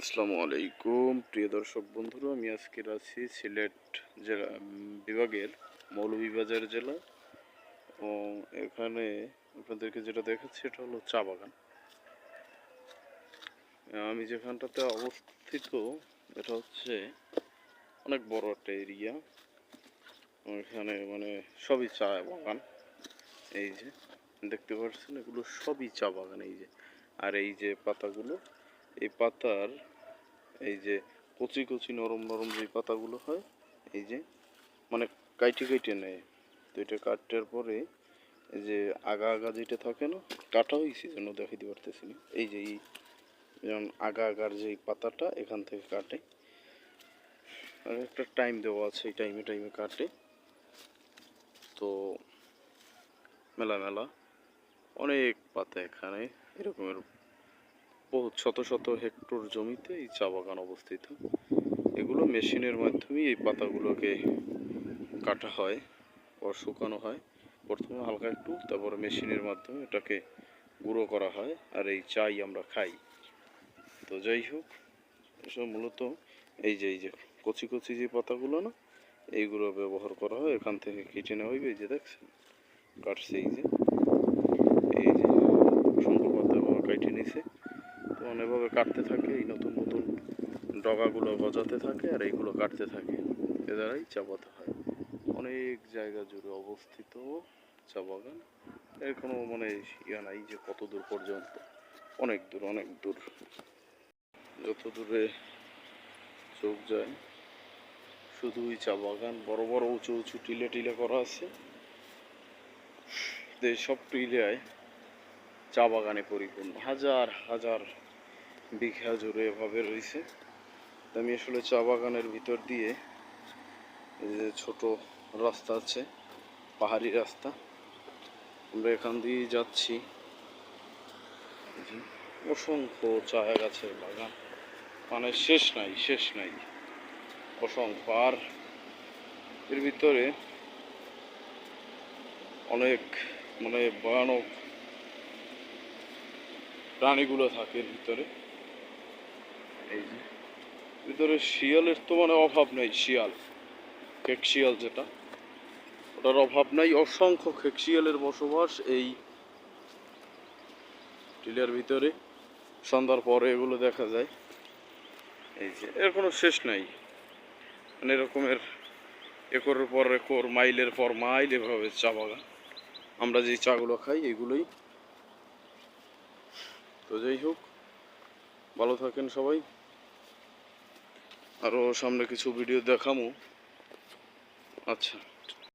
আসসালামু আলাইকুম। প্রিয় দর্শক বন্ধুরা, আমি আজকের আছি সিলেট জেলা, বিভাগের মৌলভীবাজার জেলা। ও এখানে আপনাদেরকে যেটা দেখাচ্ছি, এটা হলো চা বাগান। আমি যেখানটাতে অবস্থিত, এটা হচ্ছে অনেক বড় একটা এরিয়া। এখানে মানে সবই চা বাগান, এই যে দেখতে পাচ্ছেন, এগুলো সবই চা বাগান, এই যে। আর এই যে পাতাগুলো, এই পাতার এই যে কচি কচি নরম নরম যে পাতাগুলো হয় এই যে মানে কাইটে কাইটে নেয়। তো এটা কাটার পরে এই যে আগা আগা যেটা থাকে না কাটা হয়েছে যেন দেখাইতে পারতেছি না। এই যে এই যেমন আগা আগার যে পাতাটা এখান থেকে কাটে। আর একটা টাইম দেওয়া আছে এই টাইমে টাইমে কাটে। তো মেলা মেলা অনেক পাতা এখানে। এরকমের শত শত হেক্টর জমিতে এই চা বাগান অবস্থিত। এগুলো মেশিনের মাধ্যমেই এই পাতাগুলোকে কাটা হয় ও শুকানো হয়। প্রথমে হালকা একটু, তারপরে মেশিনের মাধ্যমে এটাকে গুঁড়ো করা হয় আর এই চাই আমরা খাই। তো যাই হোক এসব মূলত এই যে এই যে কচি কচি যে পাতাগুলো না, এইগুলো ব্যবহার করা হয়। এখান থেকে কেটে নেওয়া হইবে যে দেখছেন? কাটছে এই যে। এই যে, সুন্দর পাতা কেটে নিছে তো অনেকভাবে কাটতে থাকে, এই নতুন নতুন ডগাগুলো গজাতে থাকে আর এইগুলো কাটতে থাকে। এ দ্বারাই চা পাতা হয়। অনেক জায়গা জুড়ে অবস্থিত চা বাগান। এর কোনো মানে ইয়া নাই যে কত দূর পর্যন্ত। অনেক দূর অনেক দূর। যত দূরে চোখ যায়, শুধুই চা বাগান। বড় বড় উঁচু উঁচু টিলে টিলে করা আছে। সব টিলায় চা বাগানে পরিপূর্ণ। হাজার হাজার বিঘা জুড়ে এভাবে রয়েছে। আমি আসলে চা বাগানের ভিতর দিয়ে যে ছোট রাস্তা আছে, পাহাড়ি রাস্তা, আমরা এখান দিয়ে যাচ্ছি। অসংখ্য চা গাছের বাগান। মানে শেষ নাই শেষ নাই। অসংখ্য। আর এর ভিতরে অনেক মানে ভয়ানক প্রাণীগুলো থাকে এর ভিতরে। ভিতরে শিয়ালের তো মানে অভাব নাই, শিয়াল খেক শিয়াল যেটা। ওটার অভাব নাই, অসংখ্য খেক শিয়ালের বসবাস এই টিলার ভিতরে। সন্ধ্যার পরে এগুলো দেখা যায়। এই যে, এর কোনো শেষ নাই। মানে এরকমের একরের পর একর, মাইলের পর মাইল এভাবে চা বাগান। আমরা যে চাগুলো খাই, এগুলোই। তো যাই হোক, ভালো থাকেন সবাই। আরও সামনে কিছু ভিডিও দেখামো। আচ্ছা।